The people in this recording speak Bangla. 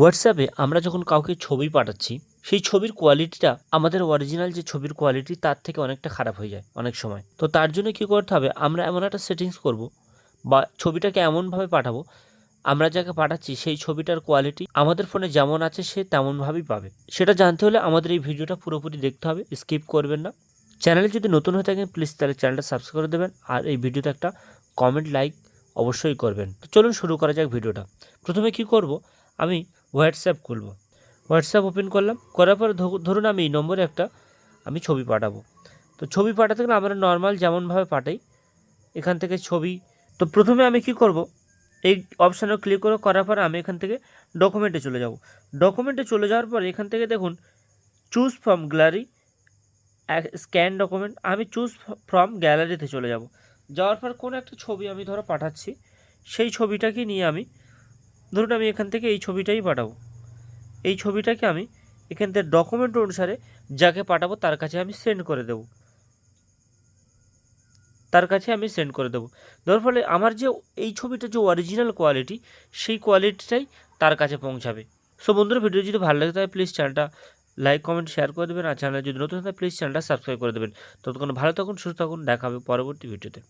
হোয়াটসঅ্যাপে আমরা যখন কাউকে ছবি পাঠাচ্ছি, সেই ছবির কোয়ালিটিটা আমাদের অরিজিনাল যে ছবির কোয়ালিটি তার থেকে অনেকটা খারাপ হয়ে যায় অনেক সময়। তো তার জন্য কী করতে হবে, আমরা এমন একটা সেটিংস করব বা ছবিটাকে এমনভাবে পাঠাবো, আমরা যাকে পাঠাচ্ছি, সেই ছবিটার কোয়ালিটি আমাদের ফোনে যেমন আছে, সে তেমনভাবেই পাবে। সেটা জানতে হলে আমাদের এই ভিডিওটা পুরোপুরি দেখতে হবে স্কিপ করবেন না। চ্যানেলে যদি নতুন হয়ে থাকেন প্লিজ তাহলে চ্যানেলটা সাবস্ক্রাইব করে দেবেন আর এই ভিডিওতে একটা কমেন্ট লাইক অবশ্যই করবেন। তো চলুন শুরু করা যাক ভিডিওটা। প্রথমে কি করব, আমি হোয়াটসঅ্যাপ খুলব। হোয়াটসঅ্যাপ ওপেন করলাম, করার পর ধরুন আমি এই নম্বরে একটা, আমি ছবি পাঠাবো। তো ছবি পাঠাতে গেলে আমরা নর্মাল যেমনভাবে পাঠাই, এখান থেকে ছবি, তো প্রথমে আমি কি করব, এই অপশানে ক্লিক করে, করার পর আমি এখান থেকে ডকুমেন্টে চলে যাব। ডকুমেন্টে চলে যাওয়ার পর এখান থেকে দেখুন choose from gallery scan document আমি চুজ ফ্রম গ্যালারিতে চলে যাব। যাওয়ার পর কোনো একটা ছবি আমি ধরো পাঠাচ্ছি, সেই ছবিটাকে নিয়ে আমি ধরুন আমি এখান থেকে এই ছবিটাই পাঠাবো। এই ছবিটাকে আমি এখান থেকে ডকুমেন্ট অনুসারে যাকে পাঠাবো তার কাছে আমি সেন্ড করে দেবো। তার কাছে আমি সেন্ড করে দেবো। দেওয়ার ফলে আমার যে এই ছবিটা যে অরিজিনাল কোয়ালিটি সেই কোয়ালিটিটাই তার কাছে পৌঁছাবে। সো বন্ধুরা ভিডিও যদি ভালো লাগে তাহলে প্লিজ চ্যানেলটা লাইক কমেন্ট শেয়ার করে দেবেন। আর চ্যানেল যদি নতুন হয় প্লিজ চ্যানেলটা সাবস্ক্রাইব করে দেবেন। ততক্ষণ ভালো থাকুন, সুস্থ থাকুন। দেখা হবে পরবর্তী ভিডিওতে